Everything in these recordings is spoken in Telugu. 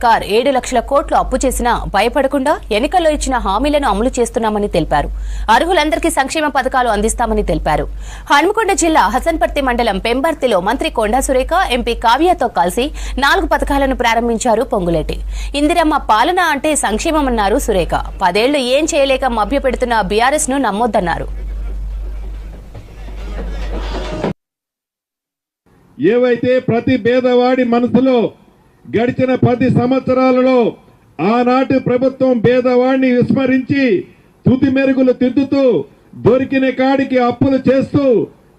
సర్కార్ ఏడు లక్షల కోట్లు అప్పు చేసినా భయపడకుండా ఎన్నికల్లో ఇచ్చిన హామీలను అమలు చేస్తున్నామని తెలిపారు. అర్హులందరికీ సంక్షేమ పథకాలు అందిస్తామని తెలిపారు. హన్మకొండ జిల్లా హసన్పర్తి మండలం పెంబర్తిలో మంత్రి కొండా సురేఖ ఎంపీ కావ్యతో కలిసి నాలుగు పథకాలను ప్రారంభించారు పొంగులేటి. ఇందిరమ్మ పాలన అంటే సంక్షేమమన్నారు సురేఖ. పదేళ్ళు ఏం చేయలేక మభ్యపెడుతున్న బీఆర్ఎస్ను నమ్మొద్దన్నారు. ఏవైతే ప్రతి పేదవాడి మనసులో గడిచిన పది సంవత్సరాలలో ఆనాటి ప్రభుత్వం పేదవాడిని విస్మరించి తుది మెరుగులు తిద్దుతూ దొరికిన కాడికి అప్పులు చేస్తూ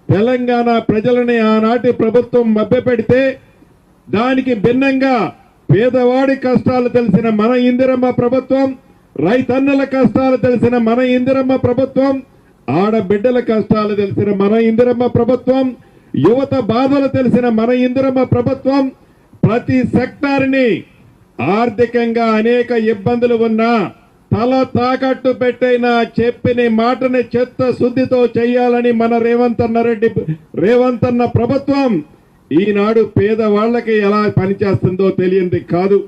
తెలంగాణ ప్రజలని ఆనాటి ప్రభుత్వం మభ్యపెడితే దానికి భిన్నంగా పేదవాడి కష్టాలు తెలిసిన మన ఇందిరమ్మ ప్రభుత్వం రైతన్నల కష్టాలు తెలిసిన మన ఇందిరమ్మ ప్రభుత్వం ఆడబిడ్డల కష్టాలు తెలిసిన మన ఇందిరమ్మ ప్రభుత్వం యువత బాధలు తెలిసిన మన ఇందిరమ్మ ప్రభుత్వం ప్రతి సెక్టార్ని ఆర్థికంగా అనేక ఇబ్బందులు ఉన్నా తల తాకట్టు పెట్టైనా చెప్పిన మాటని చెత్త శుద్ధితో చేయాలని మన రేవంత్ అన్న రెడ్డి రేవంత్ అన్న ప్రభుత్వం ఈనాడు పేదవాళ్ళకి ఎలా పనిచేస్తుందో తెలియంది కాదు.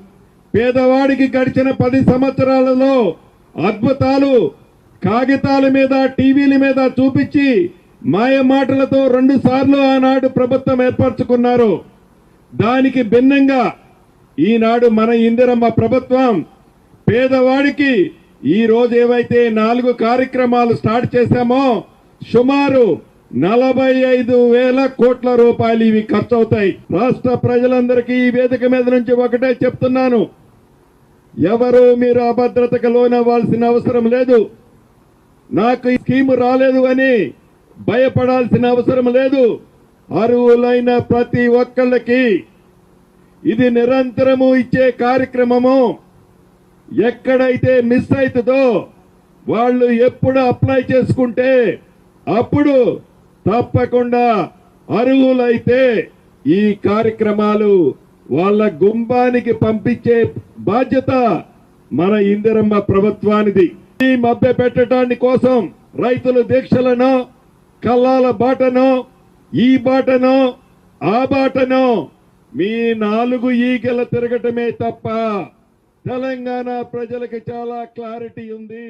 పేదవాడికి గడిచిన పది సంవత్సరాలలో అద్భుతాలు కాగితాల మీద టీవీల మీద చూపించి మాయ మాటలతో రెండు సార్లు ఆనాడు ప్రభుత్వం ఏర్పరచుకున్నారు. దానికి భిన్నంగా ఈనాడు మన ఇందిరమ్మ ప్రభుత్వం పేదవాడికి ఈ రోజు ఏవైతే నాలుగు కార్యక్రమాలు స్టార్ట్ చేశామో సుమారు నలభై ఐదు వేల కోట్ల రూపాయలు ఇవి ఖర్చు అవుతాయి రాష్ట్ర ప్రజలందరికీ ఈ వేదిక మీద నుంచి ఒకటే చెప్తున్నాను. ఎవరు మీరు అభద్రతకు లోనవ్వాల్సిన అవసరం లేదు. నాకు ఈ స్కీము రాలేదు అని భయపడాల్సిన అవసరం లేదు. అరువులైన ప్రతి ఒక్కళ్ళకి ఇది నిరంతరము ఇచ్చే కార్యక్రమము. ఎక్కడైతే మిస్ అవుతుందో వాళ్ళు ఎప్పుడు అప్లై చేసుకుంటే అప్పుడు తప్పకుండా అర్హులైతే ఈ కార్యక్రమాలు వాళ్ళ గుంపానికి పంపించే బాధ్యత మన ఇందిరమ్మ ప్రభుత్వానిది. ఈ మభ్య పెట్టడాన్ని కోసం రైతుల దీక్షలను కల్లాల బాటను ఈ బాటను ఆ బాటను మీ నాలుగు ఈగల తిరగటమే తప్ప తెలంగాణ ప్రజలకు చాలా క్లారిటీ ఉంది.